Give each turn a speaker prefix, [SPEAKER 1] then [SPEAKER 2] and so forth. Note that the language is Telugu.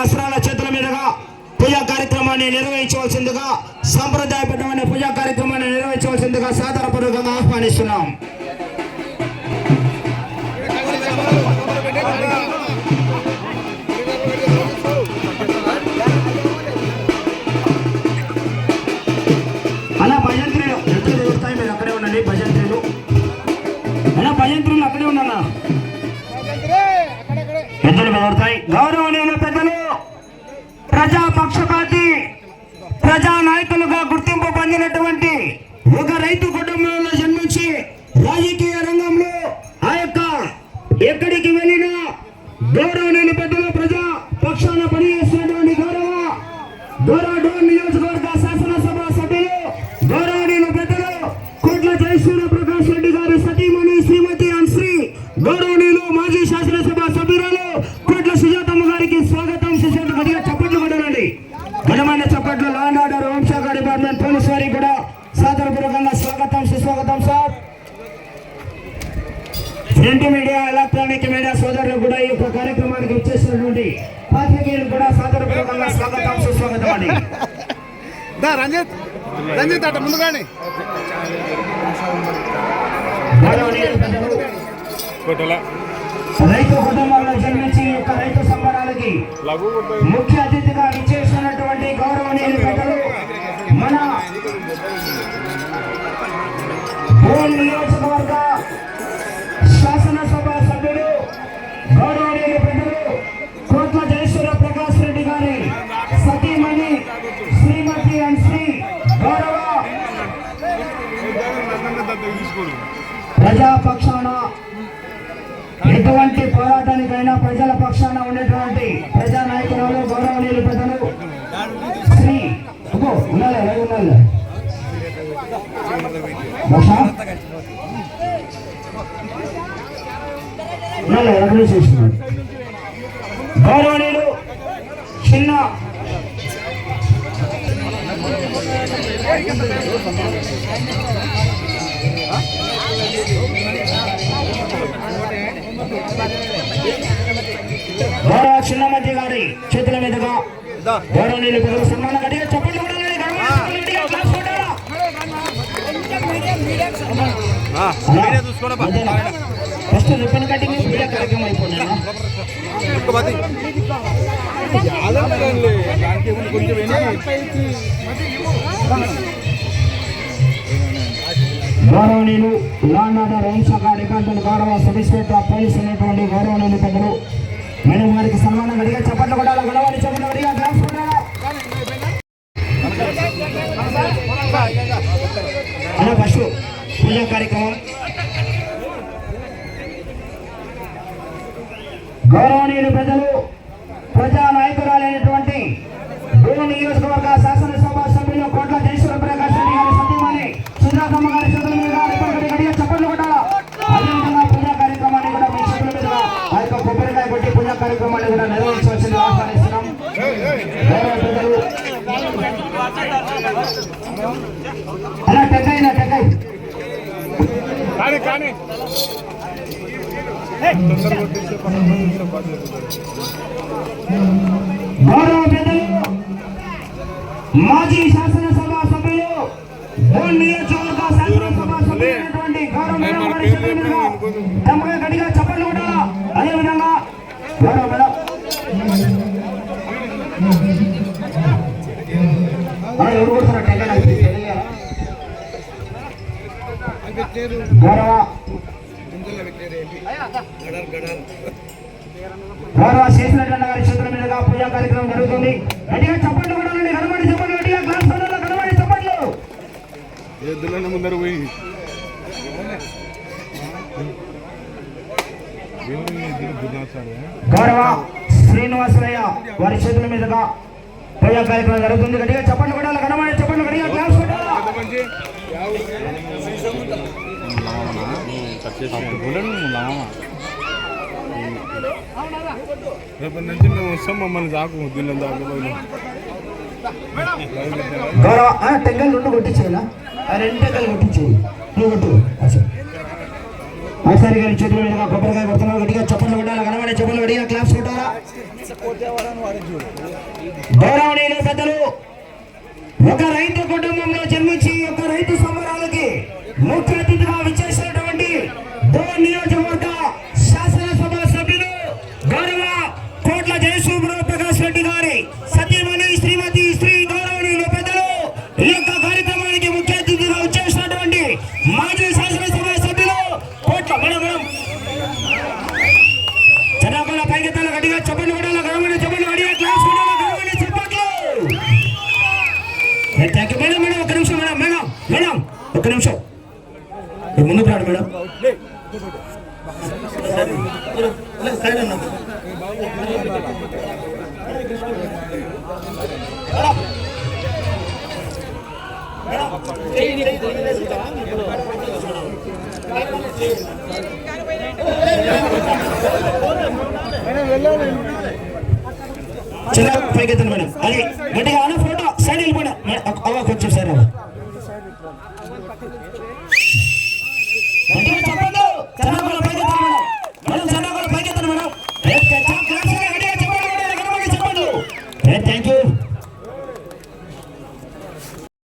[SPEAKER 1] అస్త్రాల చేతుల మీదుగా పూజా కార్యక్రమాన్ని నిర్వహించవలసిందిగా సాంప్రదాయబద్ధమైన పూజా కార్యక్రమాన్ని నిర్వహించవలసిందిగా సాదరపూర్వకంగా ఆహ్వానిస్తున్నాం. అలా వస్తాయి మీరు అక్కడే ఉండండి భజంత్రులు. అలా భజంత్రులు అక్కడే ఉన్నా ఎద్దులు బెదరుతాయి గౌరవనీయుల పెద్దలు! ప్రజా పక్షపాతి ప్రజా నాయకులుగా గుర్తింపు పొందినటువంటి ఒక రైతు కుటుంబంలో జన్మించి రాజకీయ రంగంలో ఆ యొక్క ఎక్కడికి వెళ్ళినా గౌరవనీయుల పెద్దల ప్రజా పక్షాన పనిచేస్తున్నటువంటి గౌరవ గౌరవ డోర్ నియోజకవర్గ శాసనసభ సభ్యులు గౌరవనీయుల పెద్దలు కోట్ల జయసూర్య ప్రకాష్ రెడ్డి గారి సతీమణి శ్రీమతి అన్శ్రీ గౌరవనీయులు మాజీ శాసనసభ సభ్యురాలు కోట్ల సుజాతమ్మ గారికి స్వాగతం. సుజాత గట్టిగా ప్రింట్ మీడియా ఎలక్ట్రానిక్ మీడియా సోదరులు కూడా ఈ యొక్క కార్యక్రమానికి ఇచ్చేసినటువంటి పాత్రికేయులు కూడా సాదరపూర్వకంగా స్వాగతం సుస్వాగతం అండి.
[SPEAKER 2] దా రంజిత్. రంజిత్ అట ముందుగాని
[SPEAKER 1] రైతు కుటుంబంలో జన్మించి యొక్క రైతు సంబరాలకి ముఖ్య అతిథిగా విచ్చేసినటువంటి గౌరవనీయులు పెద్దలు మన ఓన్ ప్రజల పక్షాన ఉండేటువంటి ప్రజా నాయకురాలు గౌరవనీయులు పెద్దలు. శ్రీ అబ్బో, ఉండాలి గౌరవనీయులు చిన్న గౌరవ చిన్నమతి గారి చేతుల మీదుగా గౌరవనీయులు పెద్దలు సన్మానం గట్టిగా చెప్పండి? ఫస్ట్ రిబ్బన్ కటింగ్ మీడియా కార్యక్రమం అయిపోయిందా గౌరవనీయులు లాండ్ ఆర్డర్ గౌరవ సబ్ ఇన్స్పెక్టర్ పోలీస్ ఉన్నటువంటి గౌరవనీయులు పెద్దలు. మేడం గారికి సన్మానం గడిగా చప్పట్లు కొట్టాలా? గొడవని చప్పట్లు గడిగా గ్లాస్ కొట్టాలా? అలా ఫస్ట్ పూజా కార్యక్రమం. గౌరవనీయులు ప్రజలు ప్రజా నాయకురాలైనటువంటి భూమి నియోజకవర్గ శాసనసభ సభ్యులు కోట్ల జయశ్వర ప్రకాష్ రెడ్డి గారి సతీమణి సుజాతమ్మ గారి చేతుల మీదుగా రిబ్బన్ గడిగా చప్పట్లు కొట్టాలా అదేవిధంగా పూజా కార్యక్రమాన్ని కూడా మీ చేతుల మీదుగా ఆ యొక్క కొబ్బరికాయ కొట్టి పూజా కార్యక్రమాన్ని కూడా నిర్వహించవలసింది ఆహ్వానిస్తున్నాం. గౌరవ పెద్దలు అలా టెక్కైనా టెక్కై
[SPEAKER 2] కానీ కానీ.
[SPEAKER 1] గౌరవ పెద్దలు మాజీ శాసనసభ సభ్యులు నియోజకవర్గ శాసనసభ సభ్యులైనటువంటి గౌరవ తమగా గట్టిగా చప్పట్లు కొట్టాలా అదేవిధంగా గౌరవ గౌరవ గౌరవ శేషరెడ్డి గారి చేతుల మీదుగా పూజా కార్యక్రమం జరుగుతుంది. గట్టిగా చప్పట్లు కొట్టాలండి కనబడి చప్పట్లు గట్టిగా గ్లాస్ పనుల్లో కనబడి చప్పట్లు.
[SPEAKER 2] ఎద్దులన్న ముందర పోయి.
[SPEAKER 1] గౌరవ శ్రీనివాసరయ్య వారి చేతుల మీదుగా పూజా కార్యక్రమం జరుగుతుంది. గట్టిగా చప్పట్లు టెంకాయలు రెండు కొట్టించేయాలా? రెండు టెంకాయలు కొట్టించేయి. కొట్టు. గారి చేతులు మీదుగా కొబ్బరికాయ కొడుతున్నారు గట్టిగా చప్పట్లు కొట్టాలి? కనబడే చప్పట్లు గట్టిగా క్లాప్స్ కొట్టాలా? గౌరవనీయులు పెద్దలు ఒక రైతు కుటుంబంలో జన్మించి ఒక రైతు సంబరాలకి ముఖ్య అతిథి ఎంతకి మేడం మేడం ఒక నిమిషం మేడం మేడం మేడం ఒక నిమిషం మీరు ముందుకు రాడు మేడం చిన్న పైకి ఎత్తండి మేడం అది గట్టిగా ఆన ఫోటో